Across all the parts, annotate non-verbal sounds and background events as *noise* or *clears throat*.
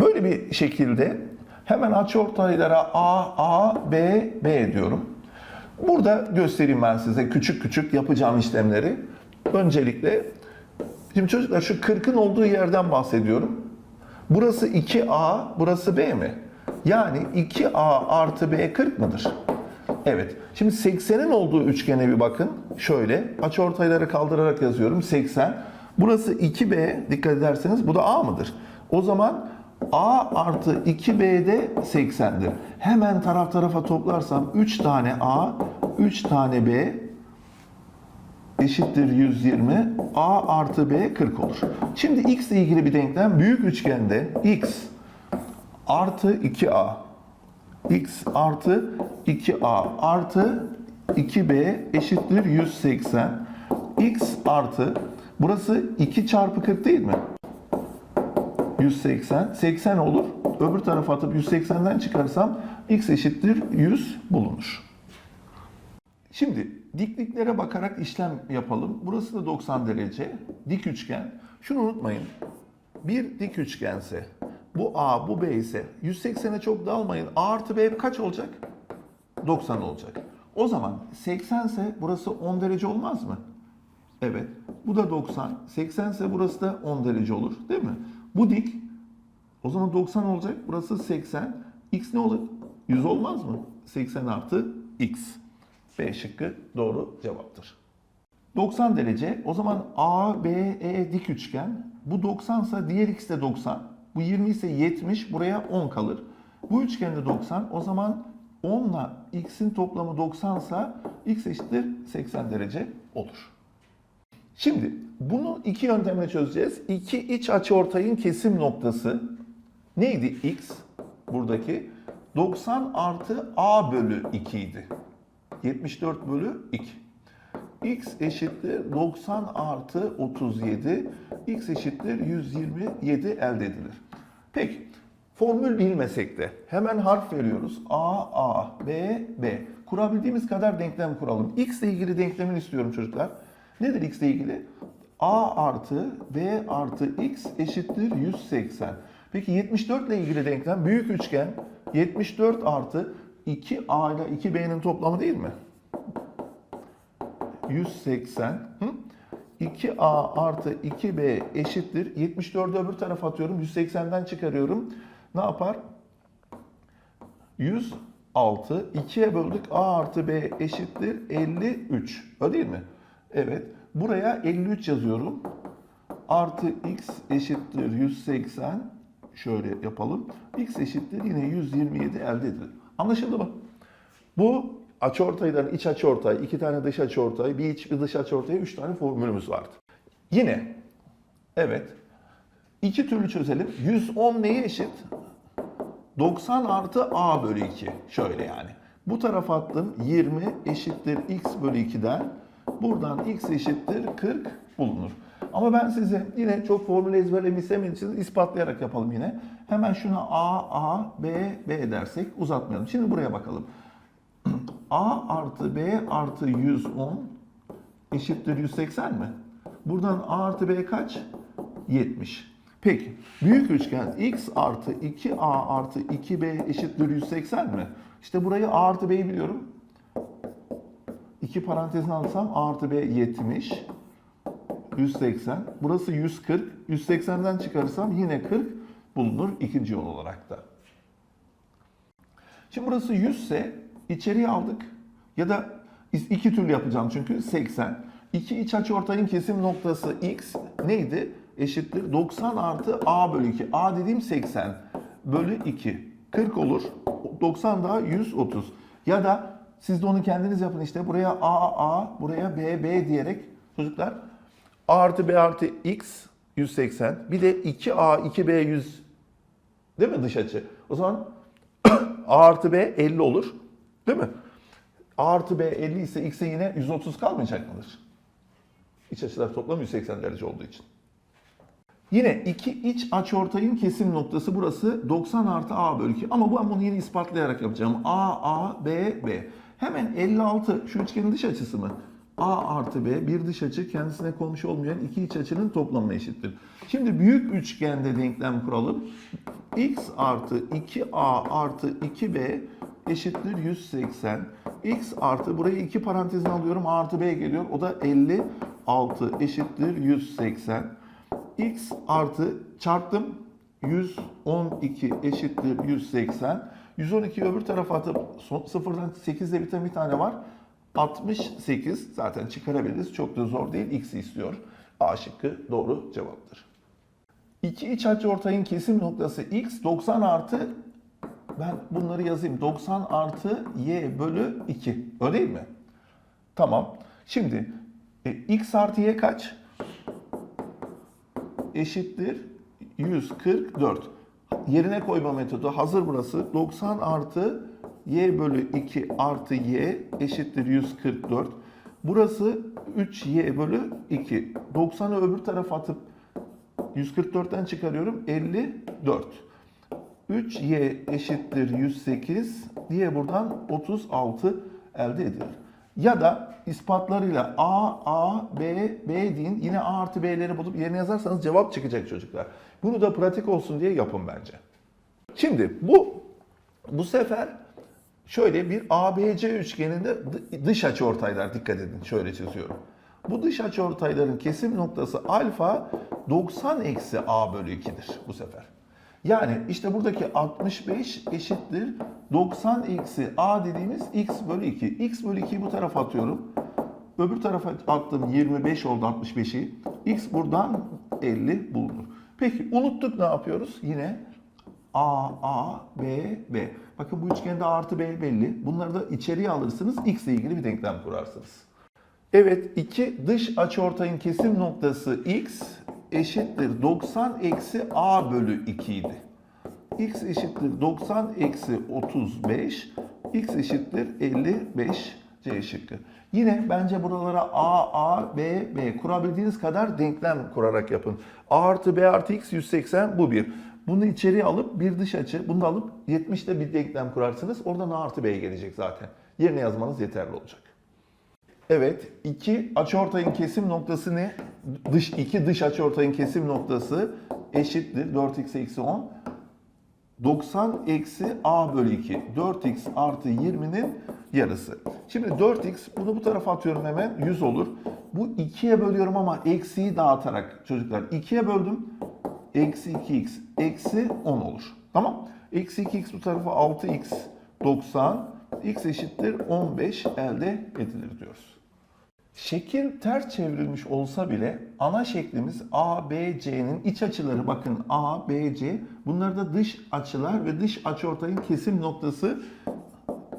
Böyle bir şekilde hemen açıortaylara A, A, B, B diyorum. Burada göstereyim ben size küçük küçük yapacağım işlemleri. Öncelikle şimdi çocuklar şu 40'ın olduğu yerden bahsediyorum. Burası 2A, burası B mi? Yani 2A artı B 40 mıdır? Evet. Şimdi 80'in olduğu üçgene bir bakın. Şöyle açıortayları kaldırarak yazıyorum. 80. Burası 2B dikkat ederseniz bu da A mıdır? O zaman A artı 2B de 80'dir. Hemen taraf tarafa toplarsam 3 tane A, 3 tane B eşittir 120. A artı B 40 olur. Şimdi x ile ilgili bir denklem büyük üçgende x artı 2A x artı 2a artı 2b eşittir 180. x artı burası 2 çarpı 40 değil mi? 180. 80 olur. Öbür tarafa atıp 180'den çıkarsam x eşittir 100 bulunur. Şimdi dikliklere bakarak işlem yapalım. Burası da 90 derece. Dik üçgen. Şunu unutmayın. Bir dik üçgense bu A bu B ise 180'e çok dalmayın. A artı B kaç olacak? 90 olacak. O zaman 80 ise burası 10 derece olmaz mı? Evet. Bu da 90. 80 ise burası da 10 derece olur. Değil mi? Bu dik. O zaman 90 olacak. Burası 80. X ne olur? 100 olmaz mı? 80 artı X. B şıkkı doğru cevaptır. 90 derece. O zaman A, B, E dik üçgen. Bu 90 ise diğer x de 90. Bu 20 ise 70. Buraya 10 kalır. Bu üçgende 90. O zaman 10 ile x'in toplamı 90 ise x eşittir 80 derece olur. Şimdi bunu iki yöntemle çözeceğiz. İki iç açıortayın kesim noktası neydi x? Buradaki 90 artı a bölü 2 idi. 74 bölü 2. x eşittir 90 artı 37. x eşittir 127 elde edilir. Peki formül bilmesek de hemen harf veriyoruz. A, A, B, B. Kurabildiğimiz kadar denklem kuralım. X ile ilgili denklemin istiyorum çocuklar. Nedir X ile ilgili? A artı B artı X eşittir 180. Peki 74 ile ilgili denklem büyük üçgen 74 artı 2A ile 2B'nin toplamı değil mi? 180. Hı? 2A artı 2B eşittir. 74'ü öbür tarafa atıyorum. 180'den çıkarıyorum. Ne yapar? 106. 2'ye böldük. A artı B eşittir. 53. Öyle değil mi? Evet. Buraya 53 yazıyorum. Artı x eşittir 180. Şöyle yapalım. x eşittir yine 127 elde edilir. Anlaşıldı mı? Bu açıortaydan iç açıortay, iki tane dış açıortay, bir iç bir dış açıortay, üç tane formülümüz vardı. Yine, evet, iki türlü çözelim. 110 neye eşit? 90 artı a bölü 2. Şöyle yani. Bu tarafa attım 20 eşittir x bölü 2'den. Buradan x eşittir 40 bulunur. Ama ben size yine çok formül ezberlemeyi sevmediğim için ispatlayarak yapalım yine. Hemen şuna a, a, b, b dersek uzatmayalım. Şimdi buraya bakalım. *clears throat* A artı B artı 110 eşittir 180 mi? Buradan A artı B kaç? 70. Peki büyük üçgen x artı 2A artı 2B eşittir 180 mi? İşte burayı A artı B'yi biliyorum. İki parantezine alsam A artı B 70. 180. Burası 140. 180'den çıkarırsam yine 40 bulunur ikinci yol olarak da. Şimdi burası 100 ise içeriye aldık. Ya da iki türlü yapacağım çünkü 80. İki iç açıortayın kesim noktası x neydi? Eşittir 90 artı a bölü 2. a dediğim 80 bölü 2. 40 olur. 90 daha 130. Ya da siz de onu kendiniz yapın işte. Buraya a a, buraya b b diyerek çocuklar a artı b artı x 180. Bir de 2a 2b 100 değil mi dış açı? O zaman *clears throat* a artı b 50 olur. Değil mi? A artı B 50 ise X'e yine 130 kalmayacak mıdır? İç açılar toplamı 180 derece olduğu için. Yine iki iç açıortayın kesim noktası burası 90 artı A bölü 2. Ama ben bunu yine ispatlayarak yapacağım. A, A, B, B. Hemen 56 şu üçgenin dış açısı mı? A artı B bir dış açı kendisine komşu olmayan iki iç açının toplamına eşittir. Şimdi büyük üçgende denklem kuralım. x artı 2a artı 2b eşittir 180. x artı burayı iki parantezine alıyorum. a artı b geliyor. O da 56 eşittir 180. x artı çarptım. 112 eşittir 180. 112'yi öbür tarafa atıp son, sıfırdan 8 ile biten bir tane var. 68 zaten çıkarabiliriz. Çok da zor değil. X'i istiyor. A şıkkı doğru cevaptır. İki iç açıortayın kesim noktası x 90 artı ben bunları yazayım. 90 artı y bölü 2. Öyle değil mi? Tamam. Şimdi e, x artı y kaç? Eşittir 144. Yerine koyma metodu hazır burası. 90 artı y bölü 2 artı y eşittir 144. Burası 3y bölü 2. 90'ı öbür tarafa atıp 144'ten çıkarıyorum. 54. 3y eşittir 108 diye buradan 36 elde edilir. Ya da ispatlarıyla a, a, b, b deyin. Yine a artı b'leri bulup yerine yazarsanız cevap çıkacak çocuklar. Bunu da pratik olsun diye yapın bence. Şimdi bu bu sefer şöyle bir ABC üçgeninde dı- dış açıortaylar dikkat edin şöyle çiziyorum. Bu dış açıortayların kesim noktası alfa 90 eksi a bölü 2'dir bu sefer. Yani işte buradaki 65 eşittir 90 eksi a dediğimiz x bölü 2. x bölü 2'yi bu tarafa atıyorum. Öbür tarafa attım 25 oldu 65'i. X buradan 50 bulunur. Peki unuttuk ne yapıyoruz? Yine A, A, B, B. Bakın bu üçgende A artı B belli. Bunları da içeriye alırsınız. X ile ilgili bir denklem kurarsınız. Evet, iki dış açıortayın kesim noktası X eşittir 90 eksi A bölü 2 idi. X eşittir 90 eksi 35. X eşittir 55 C şıkkı. Yine bence buralara A, A, B, B kurabildiğiniz kadar denklem kurarak yapın. A artı B artı X 180 bu bir. Bunu içeriye alıp bir dış açı, bunu da alıp 70'te bir denklem kurarsınız. Oradan A artı B gelecek zaten. Yerine yazmanız yeterli olacak. Evet, iki açıortayın kesim noktası ne? Dış iki dış açıortayın kesim noktası eşittir 4x eksi 10. 90 eksi a bölü 2. 4x artı 20'nin yarısı. Şimdi 4x bunu bu tarafa atıyorum hemen 100 olur. Bu 2'ye bölüyorum ama eksiyi dağıtarak çocuklar 2'ye böldüm. Eksi 2x eksi 10 olur. Tamam. Eksi 2x bu tarafa 6x 90. x eşittir 15 elde edilir diyoruz. Şekil ters çevrilmiş olsa bile ana şeklimiz ABC'nin iç açıları bakın ABC bunlar da dış açılar ve dış açıortayın kesim noktası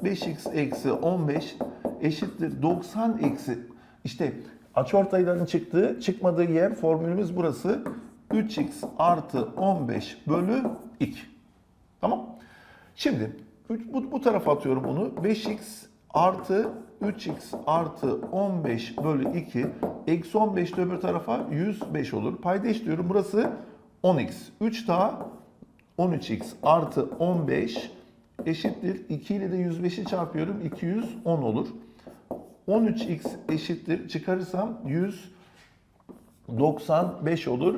5x eksi 15 eşittir 90 eksi işte açıortayların çıktığı çıkmadığı yer formülümüz burası 3x artı 15 bölü 2. Tamam. Şimdi bu, bu tarafa atıyorum bunu. 5x artı 3x artı 15 bölü 2. Eksi 15 de öbür tarafa 105 olur. Paydaş diyorum. Burası 10x. 3 daha 13x artı 15 eşittir. 2 ile de 105'i çarpıyorum. 210 olur. 13x eşittir. Çıkarırsam 195 olur.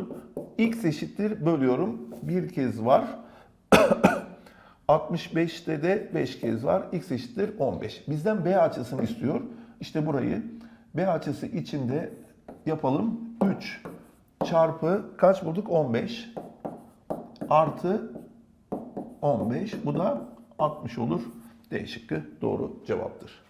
x eşittir. Bölüyorum. Bir kez var. 65'te de 5 kez var. X eşittir 15. Bizden B açısını istiyor. İşte burayı B açısı içinde yapalım. 3 çarpı kaç bulduk? 15 artı 15. Bu da 60 olur. D şıkkı doğru cevaptır.